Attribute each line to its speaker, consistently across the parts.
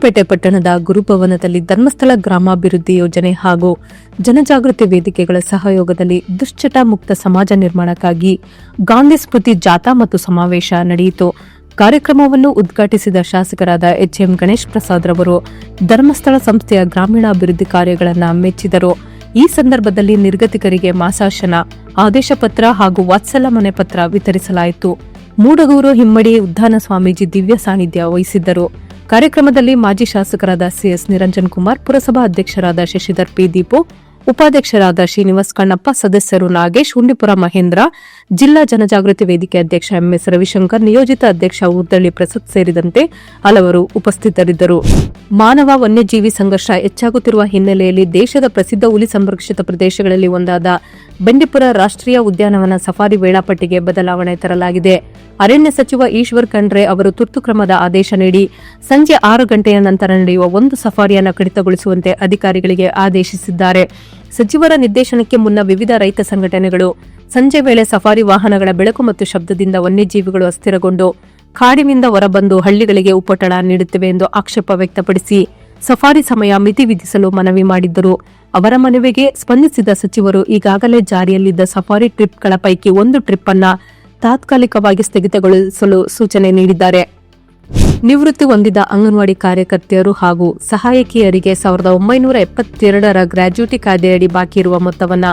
Speaker 1: ಗುಂಡ್ಲುಪೇಟೆ ಪಟ್ಟಣದ ಗುರುಭವನದಲ್ಲಿ ಧರ್ಮಸ್ಥಳ ಗ್ರಾಮಾಭಿವೃದ್ಧಿ ಯೋಜನೆ ಹಾಗೂ ಜನಜಾಗೃತಿ ವೇದಿಕೆಗಳ ಸಹಯೋಗದಲ್ಲಿ ದುಶ್ಚಟ ಮುಕ್ತ ಸಮಾಜ ನಿರ್ಮಾಣಕ್ಕಾಗಿ ಗಾಂಧಿ ಸ್ಮೃತಿ ಜಾಥಾ ಮತ್ತು ಸಮಾವೇಶ ನಡೆಯಿತು. ಕಾರ್ಯಕ್ರಮವನ್ನು ಉದ್ಘಾಟಿಸಿದ ಶಾಸಕರಾದ ಎಚ್ಎಂ ಗಣೇಶ್ ಪ್ರಸಾದ್ ರವರು ಧರ್ಮಸ್ಥಳ ಸಂಸ್ಥೆಯ ಗ್ರಾಮೀಣಾಭಿವೃದ್ಧಿ ಕಾರ್ಯಗಳನ್ನು ಮೆಚ್ಚಿದರು. ಈ ಸಂದರ್ಭದಲ್ಲಿ ನಿರ್ಗತಿಕರಿಗೆ ಮಾಸಾಶನ, ಆದೇಶ ಪತ್ರ ಹಾಗೂ ವಾತ್ಸಲ ಮನೆ ಪತ್ರ ವಿತರಿಸಲಾಯಿತು. ಮೂಡಗೂರು ಹಿಮ್ಮಡಿ ಉದ್ದಾನ ಸ್ವಾಮೀಜಿ ದಿವ್ಯ ಸಾನ್ನಿಧ್ಯ ವಹಿಸಿದ್ದರು. ಕಾರ್ಯಕ್ರಮದಲ್ಲಿ ಮಾಜಿ ಶಾಸಕರಾದ ಸಿಎಸ್ ನಿರಂಜನ್ ಕುಮಾರ್, ಪುರಸಭಾ ಅಧ್ಯಕ್ಷರಾದ ಶಶಿಧರ್ ಪಿ ದೀಪು, ಉಪಾಧ್ಯಕ್ಷರಾದ ಶ್ರೀನಿವಾಸ್ ಕಣ್ಣಪ್ಪ, ಸದಸ್ಯರು ನಾಗೇಶ್, ಹುಂಡಿಪುರ ಮಹೇಂದ್ರ, ಜಿಲ್ಲಾ ಜನಜಾಗೃತಿ ವೇದಿಕೆ ಅಧ್ಯಕ್ಷ ಎಂಎಸ್ ರವಿಶಂಕರ್, ನಿಯೋಜಿತ ಅಧ್ಯಕ್ಷ ಉದ್ದಳ್ಳಿ ಪ್ರಸಾದ್ ಸೇರಿದಂತೆ ಹಲವರು ಉಪಸ್ಥಿತರಿದ್ದರು. ಮಾನವ ವನ್ಯಜೀವಿ ಸಂಘರ್ಷ ಹೆಚ್ಚಾಗುತ್ತಿರುವ ಹಿನ್ನೆಲೆಯಲ್ಲಿ ದೇಶದ ಪ್ರಸಿದ್ಧ ಹುಲಿ ಸಂರಕ್ಷಿತ ಪ್ರದೇಶಗಳಲ್ಲಿ ಒಂದಾದ ಬಂಡೀಪುರ ರಾಷ್ಟ್ರೀಯ ಉದ್ಯಾನವನ ಸಫಾರಿ ವೇಳಾಪಟ್ಟಿಗೆ ಬದಲಾವಣೆ ತರಲಾಗಿದೆ. ಅರಣ್ಯ ಸಚಿವ ಈಶ್ವರ್ ಖಂಡ್ರೆ ಅವರು ತುರ್ತು ಕ್ರಮದ ಆದೇಶ ನೀಡಿ ಸಂಜೆ ಆರು ಗಂಟೆಯ ನಂತರ ನಡೆಯುವ ಒಂದು ಸಫಾರಿಯನ್ನು ಕಡಿತಗೊಳಿಸುವಂತೆ ಅಧಿಕಾರಿಗಳಿಗೆ ಆದೇಶಿಸಿದ್ದಾರೆ. ಸಚಿವರ ನಿರ್ದೇಶನಕ್ಕೆ ಮುನ್ನ ವಿವಿಧ ರೈತ ಸಂಘಟನೆಗಳು ಸಂಜೆ ವೇಳೆ ಸಫಾರಿ ವಾಹನಗಳ ಬೆಳಕು ಮತ್ತು ಶಬ್ದದಿಂದ ವನ್ಯಜೀವಿಗಳು ಅಸ್ಥಿರಗೊಂಡು ಕಾಡಿನಿಂದ ಹೊರಬಂದು ಹಳ್ಳಿಗಳಿಗೆ ಉಪಟಳ ನೀಡುತ್ತಿವೆ ಎಂದು ಆಕ್ಷೇಪ ವ್ಯಕ್ತಪಡಿಸಿ ಸಫಾರಿ ಸಮಯ ಮಿತಿ ವಿಧಿಸಲು ಮನವಿ ಮಾಡಿದ್ದರು. ಅವರ ಮನವಿಗೆ ಸ್ಪಂದಿಸಿದ ಸಚಿವರು ಈಗಾಗಲೇ ಜಾರಿಯಲ್ಲಿದ್ದ ಸಫಾರಿ ಟ್ರಿಪ್ಗಳ ಪೈಕಿ ಒಂದು ಟ್ರಿಪ್ ಅನ್ನ ತಾತ್ಕಾಲಿಕವಾಗಿ ಸ್ಥಗಿತಗೊಳಿಸಲು ಸೂಚನೆ ನೀಡಿದ್ದಾರೆ. ನಿವೃತ್ತಿ ಹೊಂದಿದ ಅಂಗನವಾಡಿ ಕಾರ್ಯಕರ್ತೆಯರು ಹಾಗೂ ಸಹಾಯಕಿಯರಿಗೆ ಸಾವಿರದ ಒಂಬೈನೂರ ಎಪ್ಪತ್ತೆರಡರ ಗ್ರಾಜ್ಯುಟಿ ಕಾಯ್ದೆಯಡಿ ಬಾಕಿ ಇರುವ ಮೊತ್ತವನ್ನು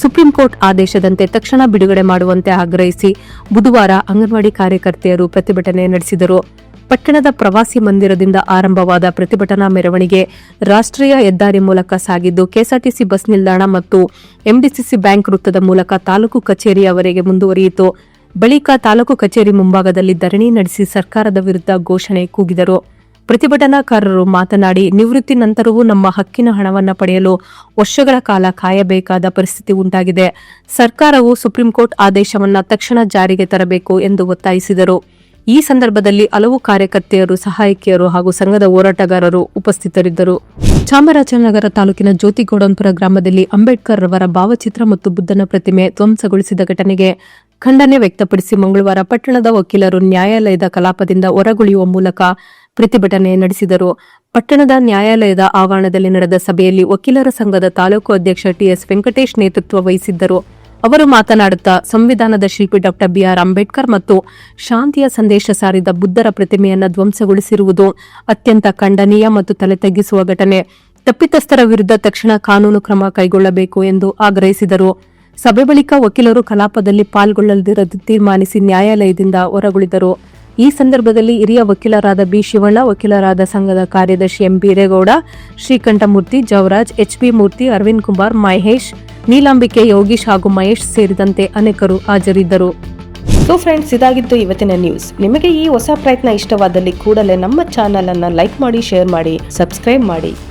Speaker 1: ಸುಪ್ರೀಂ ಕೋರ್ಟ್ ಆದೇಶದಂತೆ ತಕ್ಷಣ ಬಿಡುಗಡೆ ಮಾಡುವಂತೆ ಆಗ್ರಹಿಸಿ ಬುಧವಾರ ಅಂಗನವಾಡಿ ಕಾರ್ಯಕರ್ತೆಯರು ಪ್ರತಿಭಟನೆ ನಡೆಸಿದರು. ಪಟ್ಟಣದ ಪ್ರವಾಸಿ ಮಂದಿರದಿಂದ ಆರಂಭವಾದ ಪ್ರತಿಭಟನಾ ಮೆರವಣಿಗೆ ರಾಷ್ಟ್ರೀಯ ಹೆದ್ದಾರಿ ಮೂಲಕ ಸಾಗಿದ್ದು ಕೆಎಸ್ಆರ್ಟಿಸಿ ಬಸ್ ನಿಲ್ದಾಣ ಮತ್ತು ಎಂಡಿಸಿಸಿ ಬ್ಯಾಂಕ್ ವೃತ್ತದ ಮೂಲಕ ತಾಲೂಕು ಕಚೇರಿಯವರೆಗೆ ಮುಂದುವರಿಯಿತು. ಬಳಿಕ ತಾಲೂಕು ಕಚೇರಿ ಮುಂಭಾಗದಲ್ಲಿ ಧರಣಿ ನಡೆಸಿ ಸರ್ಕಾರದ ವಿರುದ್ಧ ಘೋಷಣೆ ಕೂಗಿದರು. ಪ್ರತಿಭಟನಾಕಾರರು ಮಾತನಾಡಿ, ನಿವೃತ್ತಿ ನಂತರವೂ ನಮ್ಮ ಹಕ್ಕಿನ ಹಣವನ್ನು ಪಡೆಯಲು ವರ್ಷಗಳ ಕಾಲ ಕಾಯಬೇಕಾದ ಪರಿಸ್ಥಿತಿ ಉಂಟಾಗಿದೆ. ಸರ್ಕಾರವು ಸುಪ್ರೀಂ ಕೋರ್ಟ್ ಆದೇಶವನ್ನು ತಕ್ಷಣ ಜಾರಿಗೆ ತರಬೇಕು ಎಂದು ಒತ್ತಾಯಿಸಿದರು. ಈ ಸಂದರ್ಭದಲ್ಲಿ ಹಲವು ಕಾರ್ಯಕರ್ತೆಯರು, ಸಹಾಯಕಿಯರು ಹಾಗೂ ಸಂಘದ ಹೋರಾಟಗಾರರು ಉಪಸ್ಥಿತರಿದ್ದರು. ಚಾಮರಾಜನಗರ ತಾಲೂಕಿನ ಜ್ಯೋತಿಗೌಡನ್ಪುರ ಗ್ರಾಮದಲ್ಲಿ ಅಂಬೇಡ್ಕರ್ ರವರ ಭಾವಚಿತ್ರ ಮತ್ತು ಬುದ್ಧನ ಪ್ರತಿಮೆ ಧ್ವಂಸಗೊಳಿಸಿದ ಘಟನೆಗೆ ಖಂಡನೆ ವ್ಯಕ್ತಪಡಿಸಿ ಮಂಗಳವಾರ ಪಟ್ಟಣದ ವಕೀಲರು ನ್ಯಾಯಾಲಯದ ಕಲಾಪದಿಂದ ಹೊರಗುಳಿಯುವ ಮೂಲಕ ಪ್ರತಿಭಟನೆ ನಡೆಸಿದರು. ಪಟ್ಟಣದ ನ್ಯಾಯಾಲಯದ ಆವರಣದಲ್ಲಿ ನಡೆದ ಸಭೆಯಲ್ಲಿ ವಕೀಲರ ಸಂಘದ ತಾಲೂಕು ಅಧ್ಯಕ್ಷ ಟಿಎಸ್ ವೆಂಕಟೇಶ್ ನೇತೃತ್ವ ವಹಿಸಿದ್ದರು. ಅವರು ಮಾತನಾಡುತ್ತಾ, ಸಂವಿಧಾನದ ಶಿಲ್ಪಿ ಡಾಕ್ಟರ್ ಬಿಆರ್ ಅಂಬೇಡ್ಕರ್ ಮತ್ತು ಶಾಂತಿಯ ಸಂದೇಶ ಸಾರಿದ ಬುದ್ಧರ ಪ್ರತಿಮೆಯನ್ನು ಧ್ವಂಸಗೊಳಿಸಿರುವುದು ಅತ್ಯಂತ ಖಂಡನೀಯ ಮತ್ತು ತಲೆ ತಗ್ಗಿಸುವ ಘಟನೆ. ತಪ್ಪಿತಸ್ಥರ ವಿರುದ್ಧ ತಕ್ಷಣ ಕಾನೂನು ಕ್ರಮ ಕೈಗೊಳ್ಳಬೇಕು ಎಂದು ಆಗ್ರಹಿಸಿದರು. ಸಭೆ ಬಳಿಕ ವಕೀಲರು ಕಲಾಪದಲ್ಲಿ ಪಾಲ್ಗೊಳ್ಳದಿರಲು ತೀರ್ಮಾನಿಸಿ ನ್ಯಾಯಾಲಯದಿಂದ ಹೊರಗುಳಿದರು. ಈ ಸಂದರ್ಭದಲ್ಲಿ ಹಿರಿಯ ವಕೀಲರಾದ ಬಿ ಶಿವಣ್ಣ, ವಕೀಲರಾದ ಸಂಘದ ಕಾರ್ಯದರ್ಶಿ M Beeregowda, Srikanthamurthy Javaraj, H P Murthy, Arvind Kumar, Mahesh, Neelambike Yogish ಹಾಗೂ ಮಹೇಶ್ ಸೇರಿದಂತೆ ಅನೇಕರು ಹಾಜರಿದ್ದರು.
Speaker 2: ಸೊ ಫ್ರೆಂಡ್ಸ್ ಇದಾಗಿತ್ತು ಇವತ್ತಿನ ನ್ಯೂಸ್ ನಿಮಗೆ ಈ ಹೊಸ ಪ್ರಯತ್ನ ಇಷ್ಟವಾದಲ್ಲಿ ಕೂಡಲೇ ನಮ್ಮ ಚಾನಲ್ ಅನ್ನ ಲೈಕ್ ಮಾಡಿ ಶೇರ್ ಮಾಡಿ ಸಬ್ಸ್ಕ್ರೈಬ್ ಮಾಡಿ.